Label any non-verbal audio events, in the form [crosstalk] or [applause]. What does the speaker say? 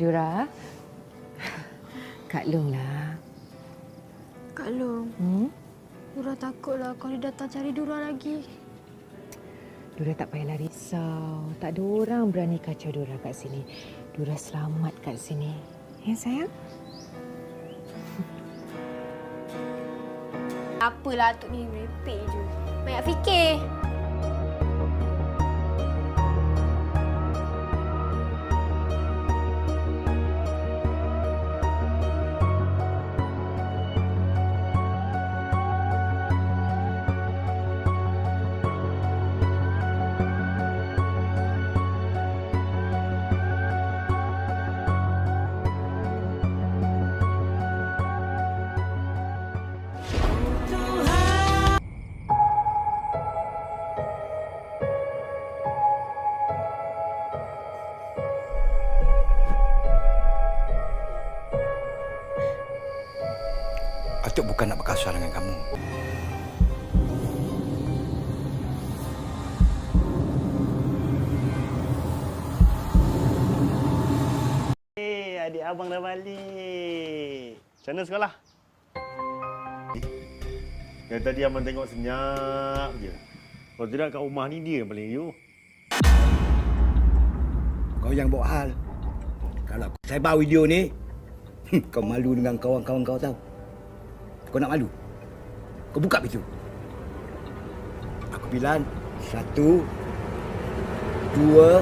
Dura. Kak Long lah. Kak Long, Hmm? Dura takutlah kalau dia datang cari Dura lagi. Dura tak payahlah risau. Tak ada orang berani kacau Dura kat sini. Dura selamat kat sini. Ya sayang? Apalah Atuk ni merepek je. Banyak fikir. Atuk bukan nak berkasar dengan kamu. Eh, adik abang dah balik. Macam mana sekolah? Yang tadi abang tengok senyap je. Kalau tidak kat rumah ni dia yang paling you. Kau yang bawa hal. Kalau aku sebar video ni, [laughs] kau malu dengan kawan-kawan kau tahu. Kau nak malu? Kau buka pintu. Aku bilang, satu, dua,